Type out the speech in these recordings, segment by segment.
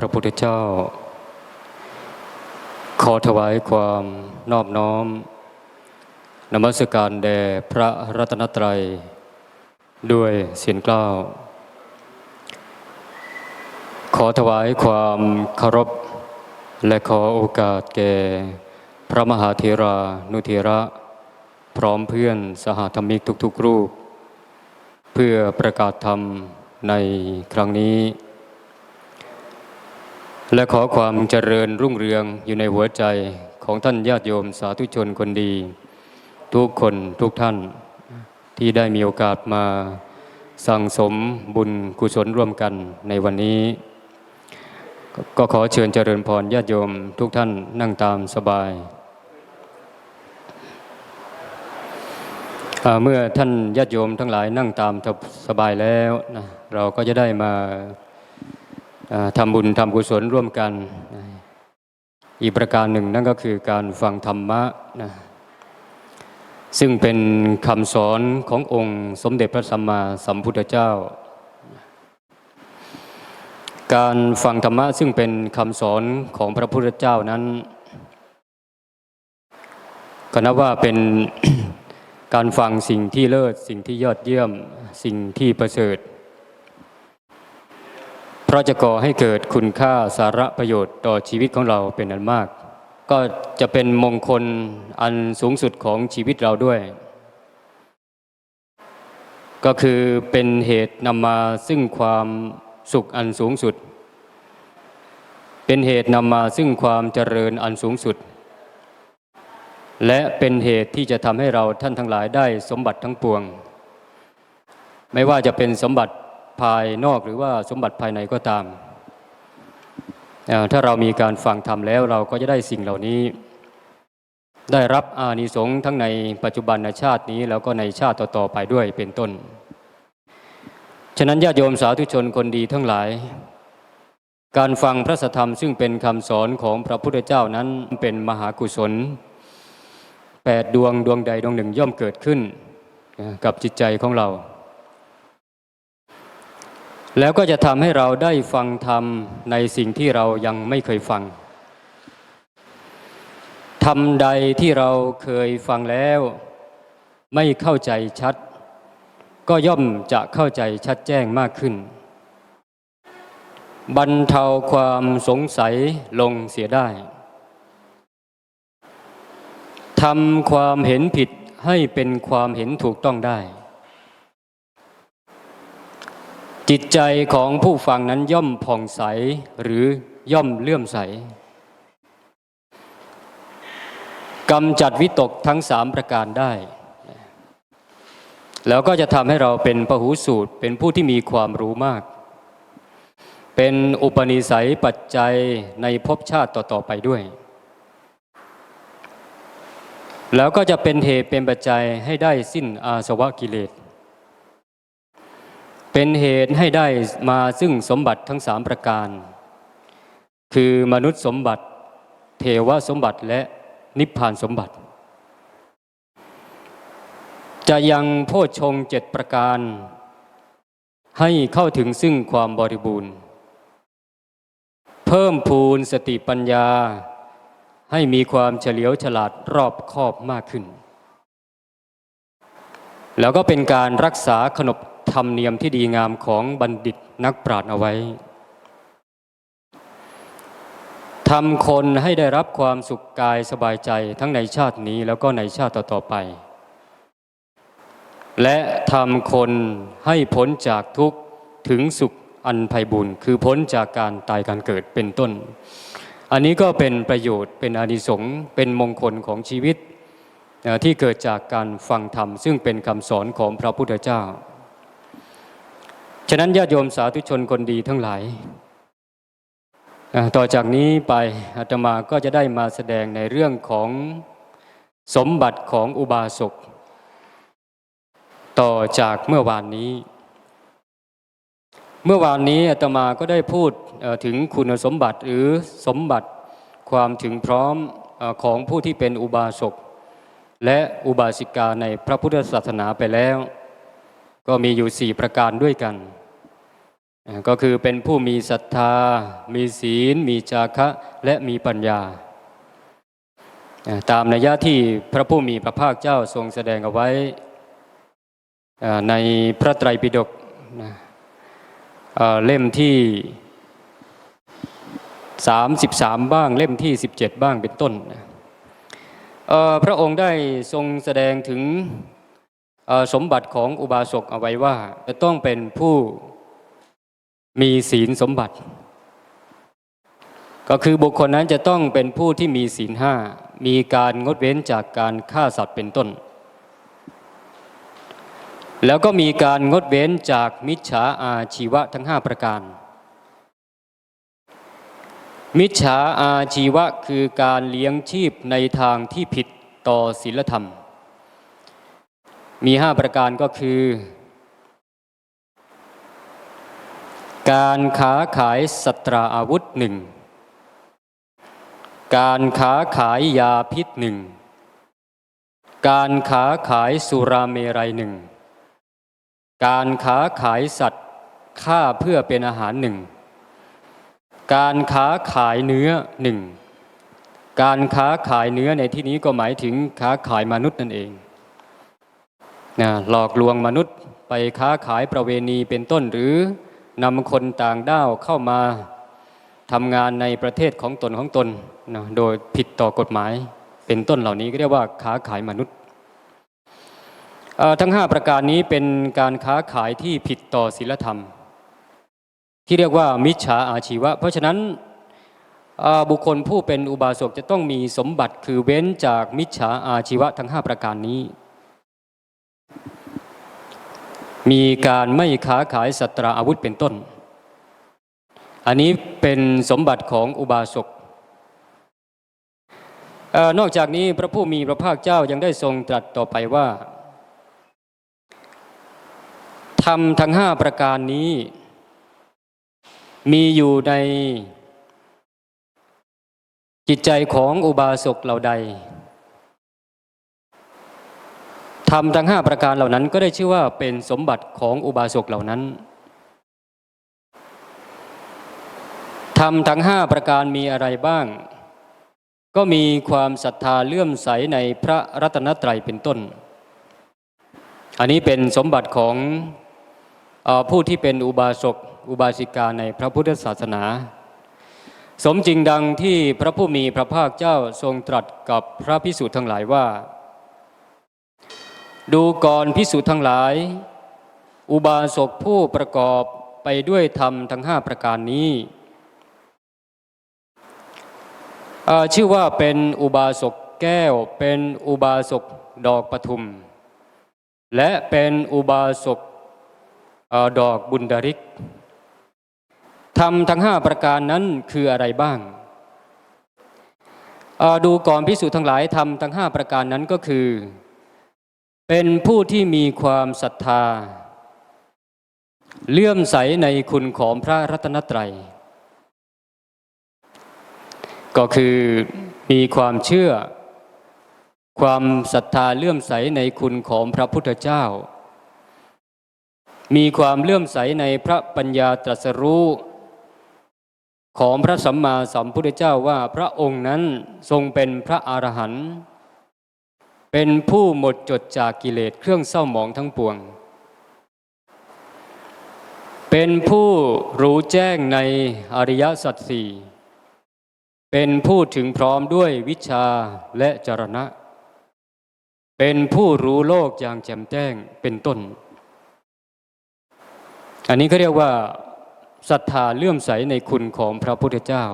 พระพุทธเจ้า ขอถวายความนอบน้อม นมัสการแด่พระรัตนตรัย ด้วยเสียงกล้าว ขอถวายความเคารพ และขอโอกาสแก่ พระมหาเถรานุเถระ พร้อมเพื่อนสหธรรมิกทุกๆรูป เพื่อประกาศธรรมในครั้งนี้ และขอความเจริญรุ่งเรืองอยู่ในหัวใจของท่านญาติโยมสาธุชนคนดี ทุกคนทุกท่านที่ได้มีโอกาสมาสั่งสมบุญกุศลร่วมกันในวันนี้ ก็ขอเชิญเจริญพรญาติโยมทุกท่านนั่งตามสบาย เมื่อท่านญาติโยมทั้งหลายนั่งตามสบายแล้วนะเราก็จะได้มา ทำบุญทำกุศลร่วมกัน อีกประการหนึ่งนั่นก็คือการฟังธรรมะนะซึ่งเป็นคำสอนขององค์สมเด็จพระสัมมาสัมพุทธเจ้า การฟังธรรมะซึ่งเป็นคำสอนของพระพุทธเจ้านั้นก็นับว่าเป็นการฟังสิ่งที่เลิศ สิ่งที่ยอดเยี่ยม สิ่งที่ประเสริฐ เพราะจะก่อให้เกิดคุณค่าสาระประโยชน์ต่อชีวิตของเราเป็นอันมาก ก็จะเป็นมงคลอันสูงสุดของชีวิตเราด้วย ก็คือเป็นเหตุนำมาซึ่งความสุขอันสูงสุด เป็นเหตุนำมาซึ่งความเจริญอันสูงสุด และเป็นเหตุที่จะทำให้เราท่านทั้งหลายได้สมบัติทั้งปวง ไม่ว่าจะเป็นสมบัติ ภายนอกหรือว่าสมบัติภายในก็ตาม ถ้าเรามีการฟังธรรมแล้วเราก็จะได้สิ่งเหล่านี้ ได้รับอานิสงส์ทั้งในปัจจุบันชาตินี้ แล้วก็ในชาติต่อๆไปด้วยเป็นต้น ฉะนั้นญาติโยมสาธุชนคนดีทั้งหลาย การฟังพระสธรรมซึ่งเป็นคำสอนของพระพุทธเจ้านั้นเป็นมหากุศลแปดดวงดวงใดดวงหนึ่งย่อมเกิดขึ้นกับจิตใจของเรา แล้วก็จะทำให้เราได้ฟังธรรมในสิ่งที่เรายังไม่เคยฟัง ธรรมใดที่เราเคยฟังแล้ว ไม่เข้าใจชัด ก็ย่อมจะเข้าใจชัดแจ้งมากขึ้น บรรเทาความสงสัยลงเสียได้ทำความเห็นผิดให้เป็นความเห็นถูกต้องได้ จิตใจของผู้ฟังนั้นย่อมผ่องใสหรือย่อมเลื่อมใสกำจัดวิตกทั้งสามประการได้ แล้วก็จะทำให้เราเป็นพหูสูตร เป็นผู้ที่มีความรู้มาก เป็นอุปนิสัยปัจจัยในภพชาติต่อ ๆ ไปด้วย แล้วก็จะเป็นเหตุเป็นปัจจัยให้ได้สิ้นอาสวะกิเลส เป็นเหตุให้ได้มาซึ่งสมบัติทั้งสามประการ คือมนุษย์สมบัติ เทวสมบัติและนิพพานสมบัติ จะยังโพชฌงเจ็ดประการ ให้เข้าถึงซึ่งความบริบูรณ์ เพิ่มพูนสติปัญญา ให้มีความเฉลียวฉลาดรอบคอบมากขึ้น แล้วก็เป็นการรักษาขนบ ธรรมเนียมที่ดีงามของบัณฑิตนักปราชญ์เอาไว้ทำคนให้ได้รับความสุขกายสบายใจทั้งในชาตินี้แล้วก็ในชาติต่อๆไป และทำคนให้พ้นจากทุกข์ถึงสุขอันไพบุญคือพ้นจากการตายการเกิดเป็นต้น อันนี้ก็เป็นประโยชน์เป็นอนิสงส์เป็นมงคลของชีวิตที่เกิดจากการฟังธรรม ซึ่งเป็นคำสอนของพระพุทธเจ้า ฉะนั้นญาติโยมสาธุชนคนดีทั้งหลาย ต่อจากนี้ไปอาตมาก็จะได้มาแสดงในเรื่องของสมบัติของอุบาสก ต่อจากเมื่อวานนี้ เมื่อวานนี้อาตมาก็ได้พูดถึงคุณสมบัติหรือสมบัติความถึงพร้อมของผู้ที่เป็นอุบาสก และอุบาสิกาในพระพุทธศาสนาไปแล้ว ก็มีอยู่สี่ประการด้วยกัน ก็คือเป็นผู้มีศรัทธา มีศีล มีจาคะ และมีปัญญา ตามนัยยะที่พระผู้มีพระภาคเจ้าทรงแสดงเอาไว้ในพระไตรปิฎกเล่มที่ 33 บ้างเล่มที่ 17 บ้างเป็นต้น พระองค์ได้ทรงแสดงถึงสมบัติของอุบาสกเอาไว้ว่าจะต้องเป็นผู้ มีศีลสมบัติ ก็คือบุคคลนั้นจะต้องเป็นผู้ที่มีศีลห้ามีการงดเว้นจากการฆ่าสัตว์เป็นต้น แล้วก็มีการงดเว้นจากมิจฉาอาชีวะทั้ง5ประการ มิจฉาอาชีวะคือการเลี้ยงชีพในทางที่ผิดต่อศีลธรรม มีห้าประการก็คือ การค้าขายสตราอาวุธหนึ่ง การค้าขายยาพิษหนึ่ง การค้าขายสุราเมรัยหนึ่ง การค้าขายสัตว์ฆ่าเพื่อเป็นอาหารหนึ่ง การค้าขายเนื้อหนึ่ง การค้าขายเนื้อในที่นี้ก็หมายถึงค้าขายมนุษย์นั่นเองนะหลอกลวงมนุษย์ไปค้าขายประเวณีเป็นต้นหรือ นำคนต่างด้าวเข้ามาทำงานในประเทศของตนของตนนะโดยผิดต่อกฎหมายเป็นต้นเหล่านี้ก็เรียกว่าค้าขายมนุษย์ ทั้ง 5 ประการนี้เป็นการค้าขายที่ผิดต่อศีลธรรม ที่เรียกว่ามิจฉาอาชีวะ เพราะฉะนั้นบุคคลผู้เป็นอุบาสกจะต้องมีสมบัติคือเว้นจากมิจฉาอาชีวะทั้ง 5 ประการนี้ มีการไม่ค้าขายสัตราอาวุธเป็นต้น อันนี้เป็นสมบัติของอุบาสกออนอกจากนี้พระผู้มีพระภาคเจ้ายังได้ทรงตรัสต่อไปว่าทำทั้งห้าประการนี้ มีอยู่ในจิตใจของอุบาสกเหล่าใด ทำทั้งห้าประการเหล่านั้นก็ได้ชื่อว่าเป็นสมบัติของอุบาสกเหล่านั้นทำทั้งห้าประการมีอะไรบ้าง ก็มีความศรัทธาเลื่อมใสในพระรัตนตรัยเป็นต้น อันนี้เป็นสมบัติของผู้ที่เป็นอุบาสกอุบาสิกาในพระพุทธศาสนา สมจริงดังที่พระผู้มีพระภาคเจ้าทรงตรัสกับพระพิสุทั้งหลายว่า ดูก่อนพิสุทั้งหลาย อุบาสกผู้ประกอบไปด้วยธรรมทั้งห้าประการนี้ชื่อว่าเป็นอุบาสกแก้ว เป็นอุบาสกดอกปทุม และเป็นอุบาสกอดอกบุญดาริกทำทั้งห้าประการนั้นคืออะไรบ้างดูก่อนพิสูจน์ทั้งหลายทำทั้งห้าประการนั้นก็คือ เป็นผู้ที่มีความศรัทธา เลื่อมใสในคุณของพระรัตนตรัย ก็คือมีความเชื่อ ความศรัทธาเลื่อมใสในคุณของพระพุทธเจ้า มีความเลื่อมใสในพระปัญญาตรัสรู้ของพระสัมมาสัมพุทธเจ้าว่าพระองค์นั้นทรงเป็นพระอรหันต์ เป็นผู้หมดจดจากกิเลสเครื่องเศร้าหมองทั้งปวง เป็นผู้รู้แจ้งในอริยสัจสี่เป็นผู้ถึงพร้อมด้วยวิชาและจรณะ เป็นผู้รู้โลกอย่างแจ่มแจ้งเป็นต้น อันนี้เขาเรียกว่าศรัทธาเลื่อมใสในคุณของพระพุทธเจ้า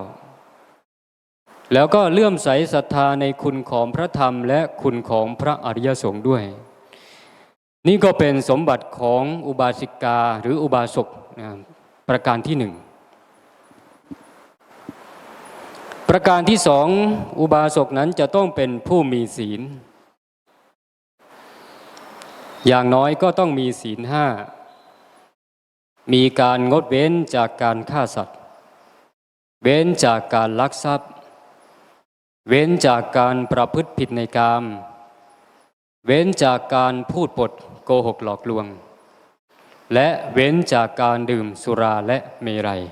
แล้วก็เลื่อมใสศรัทธาในคุณของพระธรรมและคุณของพระอริยสงฆ์ด้วย นี่ก็เป็นสมบัติของอุบาสิกาหรืออุบาสกนะประการที่หนึ่งประการที่สองอุบาสกนั้นจะต้องเป็นผู้มีศีล อย่างน้อยก็ต้องมีศีลห้ามีการงดเว้นจากการฆ่าสัตว์ เว้นจากการลักทรัพย์ เว้นจากการประพฤติผิดในกาม เว้นจากการพูดปดโกหกหลอกลวง และเว้นจากการดื่มสุราและเมรัย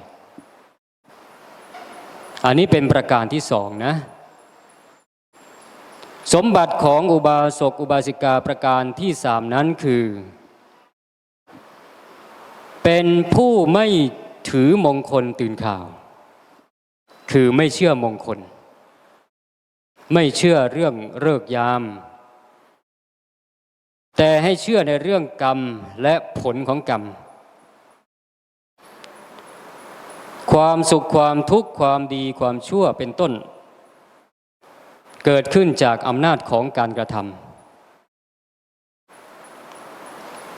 อันนี้เป็นประการที่สองนะ สมบัติของอุบาสกอุบาสิกาประการที่สามนั้นคือ เป็นผู้ไม่ถือมงคลตื่นข่าว คือไม่เชื่อมงคล ไม่เชื่อเรื่องเลิกยาม แต่ให้เชื่อในเรื่องกรรมและผลของกรรม ความสุขความทุกข์ความดีความชั่วเป็นต้น เกิดขึ้นจากอำนาจของการกระทำ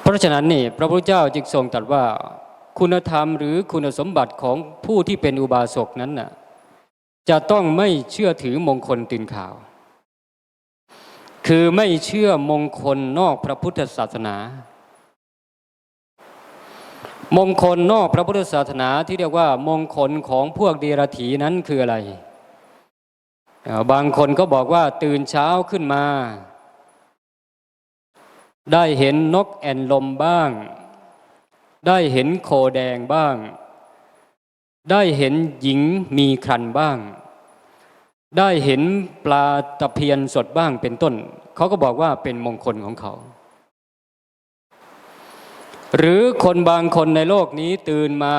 เพราะฉะนั้นนี่พระพุทธเจ้าจึงทรงตรัสว่า คุณธรรมหรือคุณสมบัติของผู้ที่เป็นอุบาสกนั้นน่ะ จะต้องไม่เชื่อถือมงคลตื่นข่าว คือไม่เชื่อมงคลนอกพระพุทธศาสนา มงคลนอกพระพุทธศาสนาที่เรียกว่ามงคลของพวกเดรัจฉีนั้นคืออะไร บางคนก็บอกว่าตื่นเช้าขึ้นมา ได้เห็นนกแอ่นลมบ้าง ได้เห็นโคแดงบ้าง ได้เห็นหญิงมีครันบ้าง ได้เห็นปลาตะเพียนสดบ้างเป็นต้น เขาก็บอกว่าเป็นมงคลของเขา หรือคนบางคนในโลกนี้ตื่นมา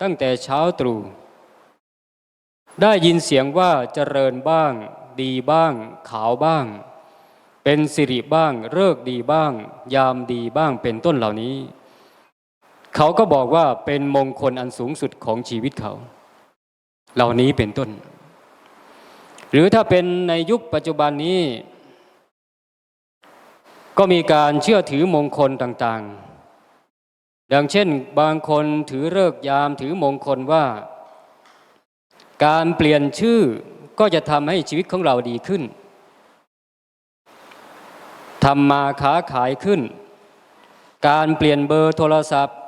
ตั้งแต่เช้าตรู่ได้ยินเสียงว่าเจริญบ้าง ดีบ้าง ขาวบ้าง เป็นสิริบ้าง เลิกดีบ้าง ยามดีบ้างเป็นต้นเหล่านี้ เขาก็บอกว่าเป็นมงคลอันสูงสุดของชีวิตเขา เหล่านี้เป็นต้น หรือถ้าเป็นในยุคปัจจุบันนี้ ก็มีการเชื่อถือมงคลต่างๆ ดังเช่นบางคนถือเลิกยามถือมงคลว่า การเปลี่ยนชื่อก็จะทำให้ชีวิตของเราดีขึ้นทำมาค้าขายขึ้น การเปลี่ยนเบอร์โทรศัพท์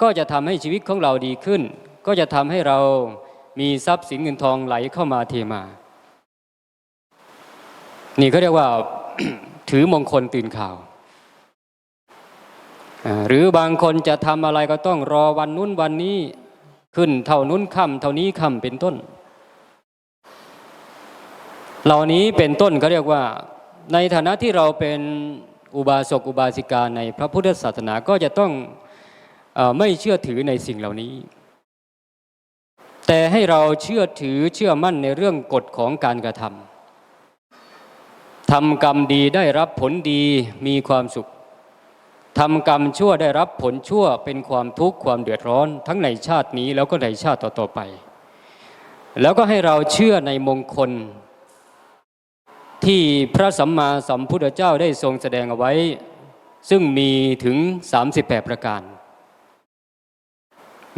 ก็จะทำให้ชีวิตของเราดีขึ้น ก็จะทำให้เรามีทรัพย์สินเงินทองไหลเข้ามาเทมา นี่เขาเรียกว่าถือมงคลตื่นข่าว หรือบางคนจะทำอะไรก็ต้องรอวันนู้นวันนี้ขึ้นเท่านู้นค่ำเท่านี้ค่ำเป็นต้น เหล่านี้เป็นต้นเขาเรียกว่าในฐานะที่เราเป็นอุบาสกอุบาสิกาในพระพุทธศาสนาก็จะต้อง ไม่เชื่อถือในสิ่งเหล่านี้ แต่ให้เราเชื่อถือเชื่อมั่นในเรื่องกฎของการกระทำทำกรรมดีได้รับผลดีมีความสุขทำกรรมชั่วได้รับผลชั่วเป็นความทุกข์ความเดือดร้อน ทั้งในชาตินี้แล้วก็ในชาติต่อๆไป แล้วก็ให้เราเชื่อในมงคล ที่พระสัมมาสัมพุทธเจ้าได้ทรงแสดงเอาไว้ ซึ่งมีถึง 38 ประการ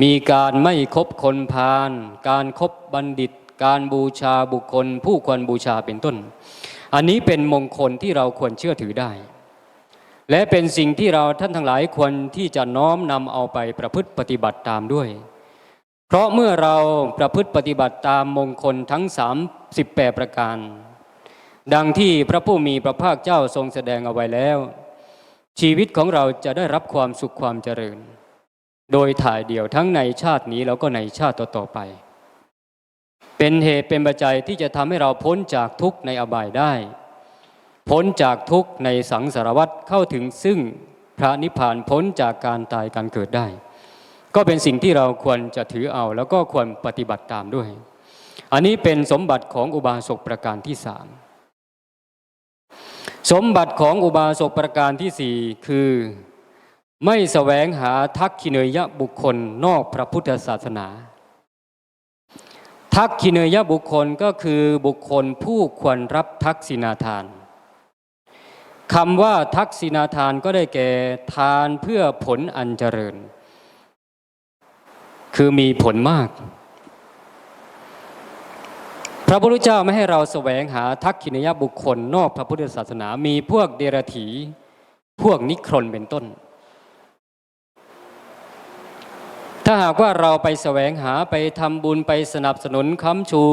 มีการไม่คบคนพาลการครบบัณฑิต การบูชาบุคคล ผู้ควรบูชาเป็นต้น อันนี้เป็นมงคลที่เราควรเชื่อถือได้ และเป็นสิ่งที่เราท่านทั้งหลายควรที่จะน้อมนำเอาไปประพฤติปฏิบัติตามด้วย เพราะเมื่อเราประพฤติปฏิบัติตามมงคลทั้ง 38 ประการ ดังที่พระผู้มีพระภาคเจ้าทรงแสดงเอาไว้แล้ว ชีวิตของเราจะได้รับความสุขความเจริญ โดยถ่ายเดียวทั้งในชาตินี้แล้วก็ในชาติต่อๆไป เป็นเหตุเป็นปัจจัยที่จะทำให้เราพ้นจากทุกข์ในอบายได้ พ้นจากทุกข์ในสังสารวัฏเข้าถึงซึ่งพระนิพพานพ้นจากการตายการเกิดได้ ก็เป็นสิ่งที่เราควรจะถือเอาแล้วก็ควรปฏิบัติตามด้วย อันนี้เป็นสมบัติของอุบาสกประการที่สามสมบัติของอุบาสกประการที่สี่คือ ไม่แสวงหาทักขิเนยบุคคลนอกพระพุทธศาสนา ทักขิเนยบุคคลก็คือบุคคลผู้ควรรับทักษิณาทานคำว่าทักษิณาทานก็ได้แก่ทานเพื่อผลอันเจริญ คือมีผลมาก พระพุทธเจ้าไม่ให้เราแสวงหาทักขิณยบุคคลนอกพระพุทธศาสนา มีพวกเดรถี พวกนิครนเป็นต้น ถ้าหากว่าเราไปแสวงหาไปทำบุญไปสนับสนุนค้ำชู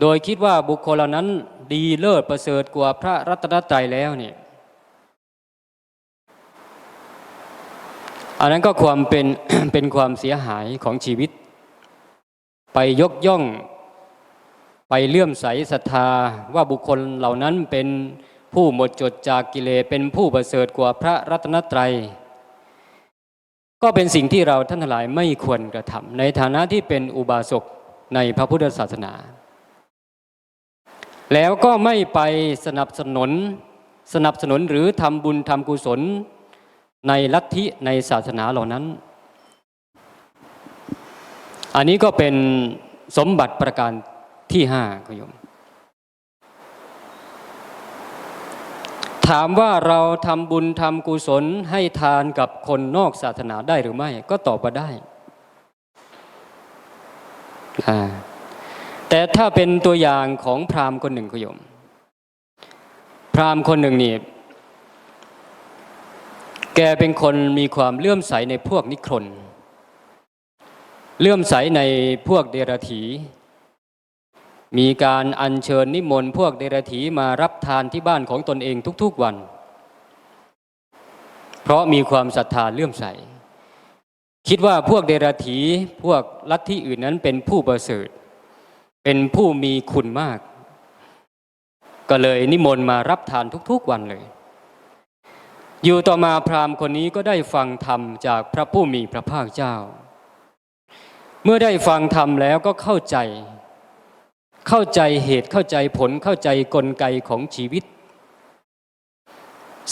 โดยคิดว่าบุคคลเหล่านั้นดีเลิศประเสริฐกว่าพระรัตนตรัยแล้วเนี่ยอันนั้นก็ความเป็นเป็นความเสียหายของชีวิต ไปยกย่อง ไปเลื่อมใสศรัทธาว่าบุคคลเหล่านั้นเป็นผู้หมดจดจากกิเลสเป็นผู้ประเสริฐกว่าพระรัตนตรัย ก็เป็นสิ่งที่เราท่านทั้งหลายไม่ควรกระทำในฐานะที่เป็นอุบาสกในพระพุทธศาสนา แล้วก็ไม่ไปสนับสนุนสนับสนุนหรือทำบุญทำกุศลในลัทธิในศาสนาเหล่านั้น อันนี้ก็เป็นสมบัติประการที่ห้าคุณโยม ถามว่าเราทำบุญทำกุศลให้ทานกับคนนอกศาสนาได้หรือไม่ ก็ตอบว่าได้ แต่ถ้าเป็นตัวอย่างของพราหมณ์คนหนึ่งคุยม พราหมณ์คนหนึ่งนี่แกเป็นคนมีความเลื่อมใสในพวกนิครน เลื่อมใสในพวกเดรถี มีการอัญเชิญนิมนต์พวกเดรถีมารับทานที่บ้านของตนเองทุกๆวัน เพราะมีความศรัทธาเลื่อมใส คิดว่าพวกเดรถีพวกลัทธิอื่นนั้นเป็นผู้ประเสริฐ เป็นผู้มีคุณมาก ก็เลยนิมนต์มารับทานทุกๆวันเลย อยู่ต่อมาพราหมณ์คนนี้ก็ได้ฟังธรรมจากพระผู้มีพระภาคเจ้า เมื่อได้ฟังธรรมแล้วก็เข้าใจ เข้าใจเหตุเข้าใจผลเข้าใจกลไกของชีวิต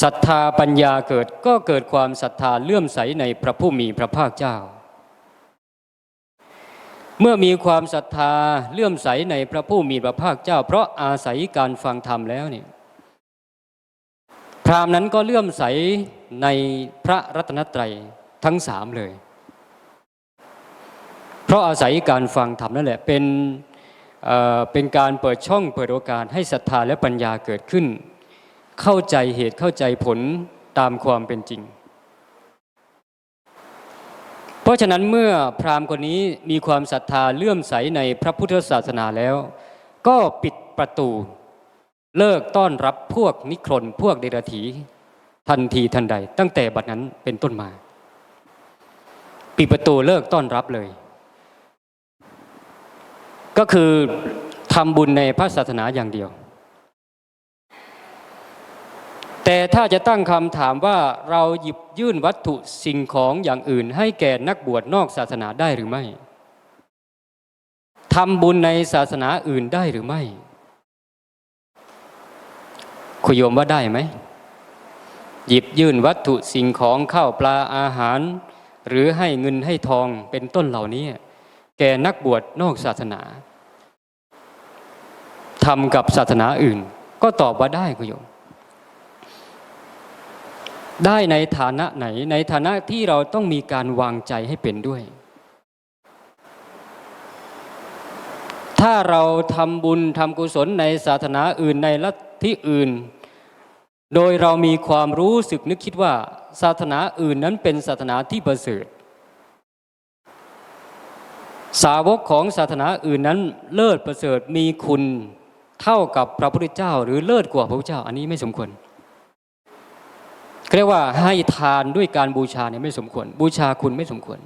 ศรัทธาปัญญาเกิดก็เกิดความศรัทธาเลื่อมใสในพระผู้มีพระภาคเจ้า เมื่อมีความศรัทธาเลื่อมใสในพระผู้มีพระภาคเจ้า เพราะอาศัยการฟังธรรมแล้วเนี่ยพรามนั้นก็เลื่อมใสในพระรัตนตรัยทั้งสามเลย เพราะอาศัยการฟังธรรมนั่นแหละเป็น เป็นการเปิดช่องเปิดโอกาสให้ศรัทธาและปัญญาเกิดขึ้น เข้าใจเหตุเข้าใจผลตามความเป็นจริง เพราะฉะนั้นเมื่อพราหมณ์คนนี้มีความศรัทธาเลื่อมใสในพระพุทธศาสนาแล้ว ก็ปิดประตู เลิกต้อนรับพวกนิครนพวกเดรถีทันทีทันใด ตั้งแต่บัดนั้นเป็นต้นมา ปิดประตูเลิกต้อนรับเลย ก็คือทำบุญในพระศาสนาอย่างเดียว แต่ถ้าจะตั้งคำถามว่าเราหยิบยื่นวัตถุสิ่งของอย่างอื่น ให้แก่นักบวชนอกศาสนาได้หรือไม่ทำบุญในศาสนาอื่นได้หรือไม่คุยโยมว่าได้ไหม หยิบยื่นวัตถุสิ่งของข้าวปลาอาหาร หรือให้เงินให้ทองเป็นต้นเหล่านี้ แก่นักบวชนอกศาสนา ทำกับศาสนาอื่น ก็ตอบว่าได้คุณโยม ได้ในฐานะไหน ในฐานะที่เราต้องมีการวางใจให้เป็นด้วย ถ้าเราทำบุญทำกุศลในศาสนาอื่นในลัทธิอื่น โดยเรามีความรู้สึกนึกคิดว่า ศาสนาอื่นนั้นเป็นศาสนาที่ประเสริฐสาวกของศาสนาอื่นนั้นเลิศประเสริฐมีคุณ เท่ากับพระพุทธเจ้า หรือเลิศกว่าพระพุทธเจ้า อันนี้ไม่สมควรเรียกว่าให้ทานด้วยการบูชาเนี่ยไม่สมควร บูชาคุณไม่สมควร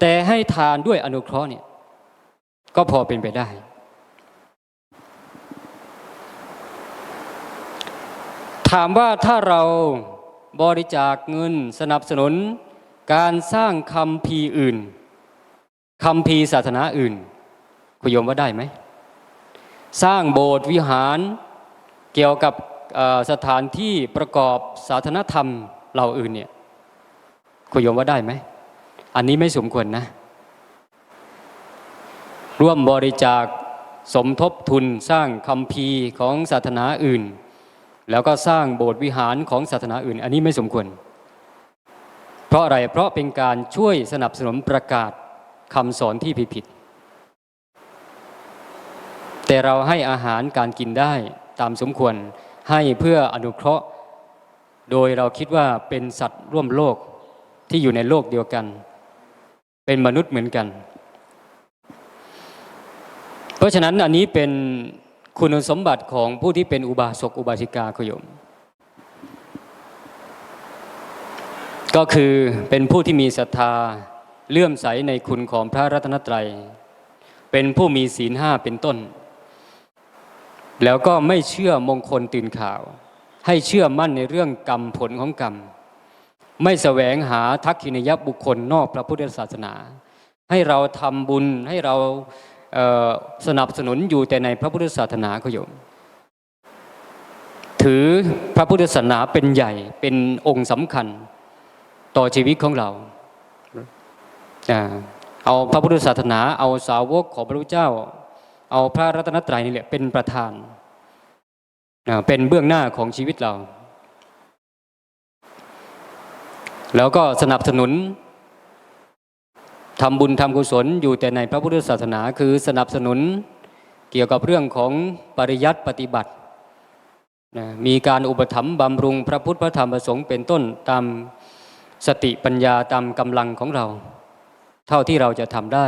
แต่ให้ทานด้วยอนุเคราะห์เนี่ยก็พอเป็นไปได้ ถามว่าถ้าเราบริจาคเงินสนับสนุน การสร้างคำพีร์อื่นคำพีร์ศาสนาอื่น คุณโยมว่าได้ไหม สร้างโบสถ์วิหารเกี่ยวกับสถานที่ประกอบสาธารณธรรมเหล่าอื่นเนี่ยคุณโยมว่าได้ไหม อันนี้ไม่สมควรนะ ร่วมบริจาคสมทบทุนสร้างคำพีของศาสนาอื่น แล้วก็สร้างโบสถ์วิหารของศาสนาอื่น อันนี้ไม่สมควร เพราะอะไรเพราะเป็นการช่วยสนับสนุนประกาศคำสอนที่ผิดๆ แต่เราให้อาหารการกินได้ตามสมควรให้เพื่ออนุเคราะห์ โดยเราคิดว่าเป็นสัตว์ร่วมโลกที่อยู่ในโลกเดียวกัน เป็นมนุษย์เหมือนกัน เพราะฉะนั้นอันนี้เป็นคุณสมบัติของผู้ที่เป็นอุบาสกอุบาสิกาขยม ก็คือเป็นผู้ที่มีศรัทธาเลื่อมใสในคุณของพระรัตนตรัย เป็นผู้มีศีลห้าเป็นต้น แล้วก็ไม่เชื่อมงคลตื่นข่าว ให้เชื่อมั่นในเรื่องกรรมผลของกรรม ไม่แสวงหาทักขินยบุคคลนอกพระพุทธศาสนา ให้เราทำบุญให้เราเสนับสนุนอยู่แต่ในพระพุทธศาสนาก็ยม ถือพระพุทธศาสนาเป็นใหญ่เป็นองค์สำคัญต่อชีวิตของเราอ่าเอาพระพุทธศาสนา เอาสาวกของพระพุทธเจ้า เอาพระรัตนตรัยนี่แหละเป็นประธานเป็นเบื้องหน้าของชีวิตเรา แล้วก็สนับสนุนทำบุญทำกุศลอยู่แต่ในพระพุทธศาสนาคือสนับสนุนเกี่ยวกับเรื่องของปริยัติปฏิบัตินะมีการอุปถัมภ์บำรุงพระพุทธพระธรรมพระสงฆ์เป็นต้นตามสติปัญญาตามกำลังของเรา เท่าที่เราจะทำได้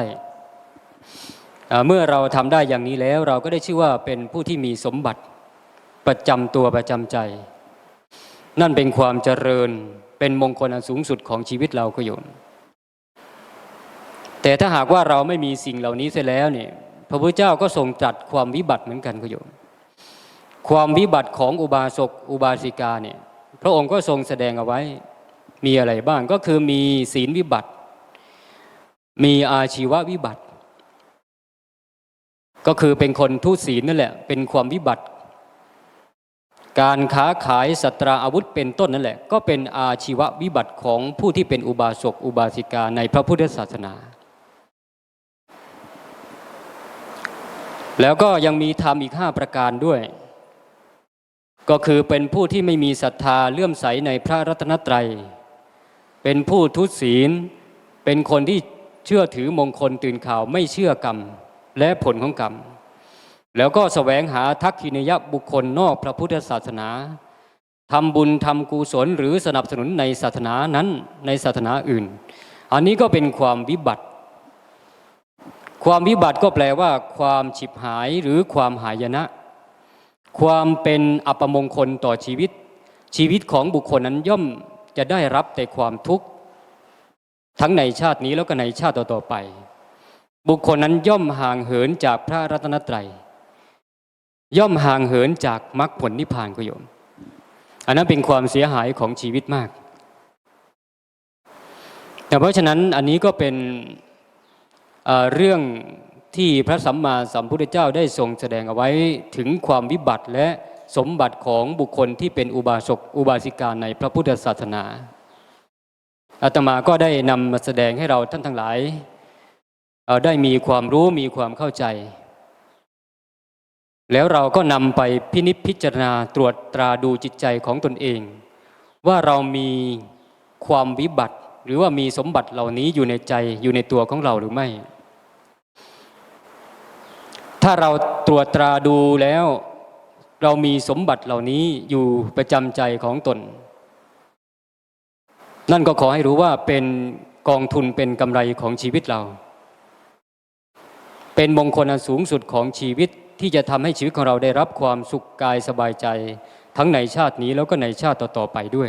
เมื่อเราทำได้อย่างนี้แล้วเราก็ได้ชื่อว่าเป็นผู้ที่มีสมบัติประจำตัวประจำใจ นั่นเป็นความเจริญเป็นมงคลอันสูงสุดของชีวิตเราก็โยมแต่ถ้าหากว่าเราไม่มีสิ่งเหล่านี้เสียแล้วเนี่ยพระพุทธเจ้าก็ทรงตรัสความวิบัติเหมือนกันก็โยมความวิบัติของอุบาสกอุบาสิกาเนี่ยพระองค์ก็ทรงแสดงเอาไว้มีอะไรบ้างก็คือมีศีลวิบัติ มีอาชีววิบัติ ก็คือเป็นคนทุศีลนั่นแหละ เป็นความวิบัติ การค้าขายสัตราอาวุธเป็นต้นนั่นแหละ ก็เป็นอาชีววิบัติของผู้ที่เป็นอุบาสกอุบาสิกาในพระพุทธศาสนา แล้วก็ยังมีธรรมอีกห้าประการด้วย ก็คือเป็นผู้ที่ไม่มีศรัทธาเลื่อมใสในพระรัตนตรัย เป็นผู้ทุศีล เป็นคนที่เชื่อถือมงคลตื่นข่าวไม่เชื่อกรรม และผลของกรรม แล้วก็แสวงหาทักขินยบุคคลนอกพระพุทธศาสนาทำบุญทำกุศลหรือสนับสนุนในศาสนานั้นในศาสนาอื่น อันนี้ก็เป็นความวิบัติ ความวิบัติก็แปลว่า ความฉิบหายหรือความหายนะ ความเป็นอัปมงคลต่อชีวิต ชีวิตของบุคคลนั้นย่อมจะได้รับแต่ความทุกข์ ทั้งในชาตินี้แล้วก็ในชาติต่อๆไป บุคคลนั้นย่อมห่างเหินจากพระรัตนตรัย ย่อมห่างเหินจากมรรคผลนิพพานก็โยม อันนั้นเป็นความเสียหายของชีวิตมากแต่เพราะฉะนั้นอันนี้ก็เป็นเเรื่องที่พระสัมมาสัมพุทธเจ้าได้ทรงแสดงเอาไว้ถึงความวิบัติและสมบัติของบุคคลที่เป็นอุบาสกอุบาสิกาในพระพุทธศาสนาอาตมาก็ได้นำมาแสดงให้เราท่านทั้งหลาย ได้มีความรู้มีความเข้าใจ แล้วเราก็นำไปพินิจพิจารณาตรวจตราดูจิตใจของตนเอง ว่าเรามีความวิบัติ หรือว่ามีสมบัติเหล่านี้อยู่ในใจอยู่ในตัวของเราหรือไม่ ถ้าเราตรวจตราดูแล้ว เรามีสมบัติเหล่านี้อยู่ประจำใจของตน นั่นก็ขอให้รู้ว่าเป็นกองทุนเป็นกำไรของชีวิตเรา เป็นมงคลอันสูงสุดของชีวิตที่จะทำให้ชีวิตของเราได้รับความสุขกายสบายใจ ทั้งในชาตินี้แล้วก็ในชาติต่อ ๆ ไปด้วย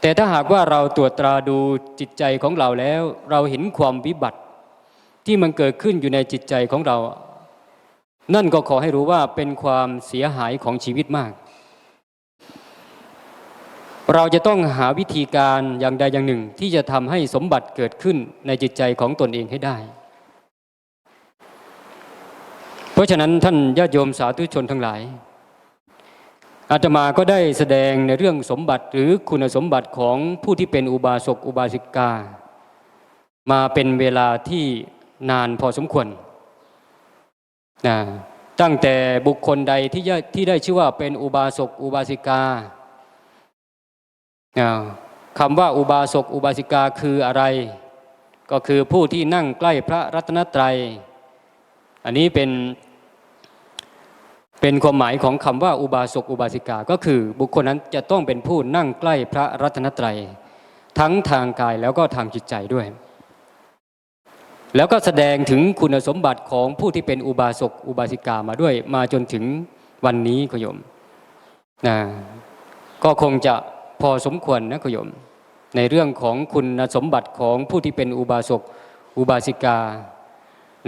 แต่ถ้าหากว่าเราตรวจตราดูจิตใจของเราแล้ว เราเห็นความวิบัติที่มันเกิดขึ้นอยู่ในจิตใจของเรา นั่นก็ขอให้รู้ว่าเป็นความเสียหายของชีวิตมาก เราจะต้องหาวิธีการอย่างใดอย่างหนึ่งที่จะทำให้สมบัติเกิดขึ้นในจิตใจของตนเองให้ได้ เพราะฉะนั้นท่านญาติโยมสาธุชนทั้งหลาย อาตมาก็ได้แสดงในเรื่องสมบัติหรือคุณสมบัติของผู้ที่เป็นอุบาสกอุบาสิกา มาเป็นเวลาที่นานพอสมควรนะตั้งแต่บุคคลใดที่ที่ได้ชื่อว่าเป็นอุบาสกอุบาสิกานะคำว่าอุบาสกอุบาสิกาคืออะไร ก็คือผู้ที่นั่งใกล้พระรัตนตรัย อันนี้เป็น เป็นความหมายของคำว่าอุบาสกอุบาสิกา ก็คือบุคคลนั้นจะต้องเป็นผู้นั่งใกล้พระรัตนตรัย ทั้งทางกายแล้วก็ทางจิตใจด้วย แล้วก็แสดงถึงคุณสมบัติของผู้ที่เป็นอุบาสกอุบาสิกามาด้วย มาจนถึงวันนี้ขยมนะก็คงจะพอสมควรนะขยม ในเรื่องของคุณสมบัติของผู้ที่เป็นอุบาสกอุบาสิกา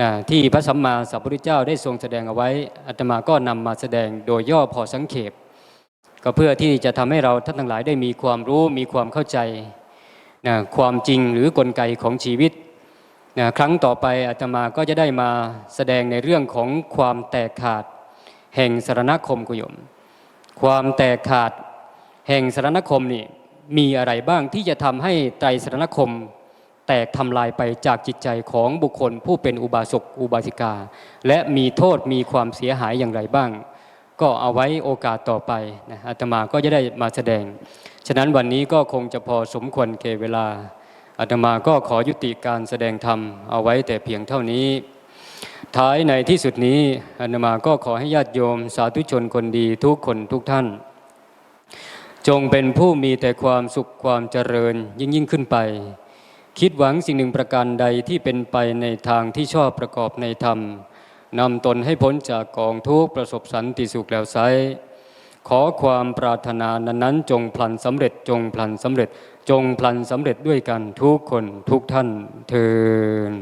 นะที่พระสัมมาสัมพุทธเจ้าได้ทรงแสดงเอาไว้อาตมาก็นำมาแสดงโดยย่อพอสังเขปก็เพื่อที่จะทำให้เราท่านทั้งหลายได้มีความรู้มีความเข้าใจนะความจริงหรือกลไกของชีวิตนะครั้งต่อไปอาตมาก็จะได้มาแสดงในเรื่องของความแตกขาด แห่งสารณคมกุยม ความแตกขาดแห่งสารณคมนี่มีอะไรบ้างที่จะทำให้ไตรสารณคม แตกทำลายไปจากจิตใจของบุคคลผู้เป็นอุบาสกอุบาสิกา และมีโทษมีความเสียหายอย่างไรบ้าง ก็เอาไว้โอกาสต่อไปนะอาตมาก็จะได้มาแสดง ฉะนั้นวันนี้ก็คงจะพอสมควรเกเวลาอาตมาก็ขอยุติการแสดงธรรมเอาไว้แต่เพียงเท่านี้ ท้ายในที่สุดนี้อาตมาก็ขอให้ญาติโยมสาธุชนคนดีทุกคนทุกท่าน จงเป็นผู้มีแต่ความสุขความเจริญยิ่งยิ่งขึ้นไป คิดหวังสิ่งหนึ่งประการใดที่เป็นไปในทางที่ชอบประกอบในธรรมนำตนให้พ้นจากกองทุกข์ประสบสันติสุขแล้วไซขอความปรารถนานั้นจงพลันสำเร็จจงพลันสำเร็จ จงพลันสำเร็จด้วยกันทุกคนทุกท่านเทิน